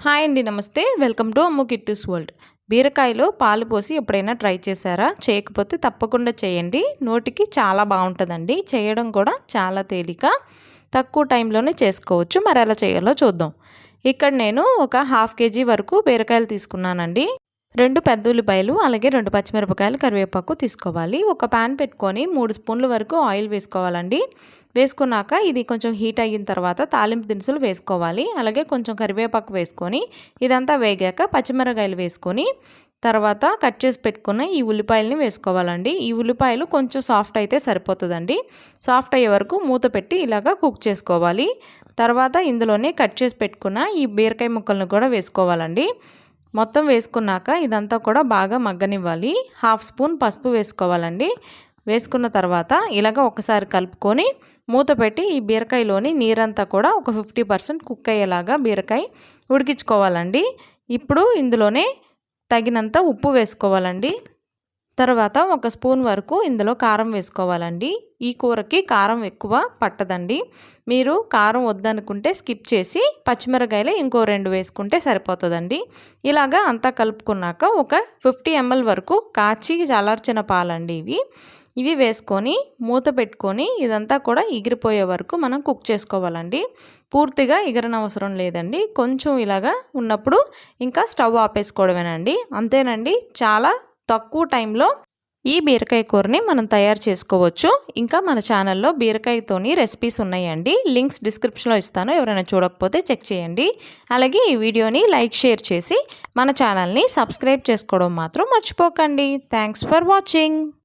Hi అండి నమస్తే. Welcome to Ammu Kittu's world. బీరకాయలో పాలు పోసి ఎప్పుడైనా ట్రై చేశారా? చేయకపోతే తప్పకుండా చేయండి. నోటికి చాలా బాగుంటుందండి. చేయడం కూడా చాలా తేలిక. తక్కువ టైంలోనే చేసుకోవచ్చు. మరి ఎలా చేయాలో చూద్దాం. ఇక్కడ నేను ఒక హాఫ్ కేజీ వరకు బీరకాయలు తీసుకున్నానండి. రెండు పెద్ద ఉల్లిపాయలు అలాగే రెండు పచ్చిమిరపకాయలు కరివేపాకు తీసుకోవాలి. ఒక ప్యాన్ పెట్టుకొని మూడు స్పూన్ల వరకు ఆయిల్ వేసుకోవాలండి. వేసుకున్నాక ఇది కొంచెం హీట్ అయిన తర్వాత తాలింపు దినుసులు వేసుకోవాలి. అలాగే కొంచెం కరివేపాకు వేసుకొని ఇదంతా వేగాక పచ్చిమిరకాయలు వేసుకొని తర్వాత కట్ చేసి పెట్టుకున్న ఈ ఉల్లిపాయలని వేసుకోవాలండి. ఈ ఉల్లిపాయలు కొంచెం సాఫ్ట్ అయితే సరిపోతుందండి. సాఫ్ట్ అయ్యే వరకు మూత పెట్టి ఇలాగా కుక్ చేసుకోవాలి. తర్వాత ఇందులోనే కట్ చేసి పెట్టుకున్న ఈ బీరకాయ ముక్కలను కూడా వేసుకోవాలండి. మొత్తం వేసుకున్నాక ఇదంతా కూడా బాగా మగ్గనివ్వాలి. హాఫ్ స్పూన్ పసుపు వేసుకోవాలండి. వేసుకున్న తర్వాత ఇలాగ ఒకసారి కలుపుకొని మూత పెట్టి ఈ బీరకాయలోని నీరంతా కూడా ఒక ఫిఫ్టీ పర్సెంట్ కుక్ అయ్యేలాగా బీరకాయ ఉడికించుకోవాలండి. ఇప్పుడు ఇందులోనే తగినంత ఉప్పు వేసుకోవాలండి. తర్వాత ఒక స్పూన్ వరకు ఇందులో కారం వేసుకోవాలండి. ఈ కూరకి కారం ఎక్కువ పట్టదండి. మీరు కారం వద్దనుకుంటే స్కిప్ చేసి పచ్చిమిరకాయలు ఇంకో రెండు వేసుకుంటే సరిపోతుందండి. ఇలాగా అంతా కలుపుకున్నాక ఒక ఫిఫ్టీ ఎంఎల్ వరకు కాచి చల్లార్చిన పాలండి ఇవి. ఇవి వేసుకొని మూత పెట్టుకొని ఇదంతా కూడా ఎగిరిపోయే వరకు మనం కుక్ చేసుకోవాలండి. పూర్తిగా ఎగరనవసరం లేదండి. కొంచెం ఇలాగా ఉన్నప్పుడు ఇంకా స్టవ్ ఆపేసుకోవడమేనండి. అంతేనండి. చాలా తక్కువ టైంలో ఈ బీరకాయ కూరని మనం తయారు చేసుకోవచ్చు. ఇంకా మన ఛానల్లో బీరకాయతోని రెసిపీస్ ఉన్నాయండి. లింక్స్ డిస్క్రిప్షన్లో ఇస్తాను. ఎవరైనా చూడకపోతే చెక్ చేయండి. అలాగే ఈ వీడియోని లైక్ షేర్ చేసి మన ఛానల్ని సబ్స్క్రైబ్ చేసుకోవడం మాత్రం మర్చిపోకండి. Thanks for watching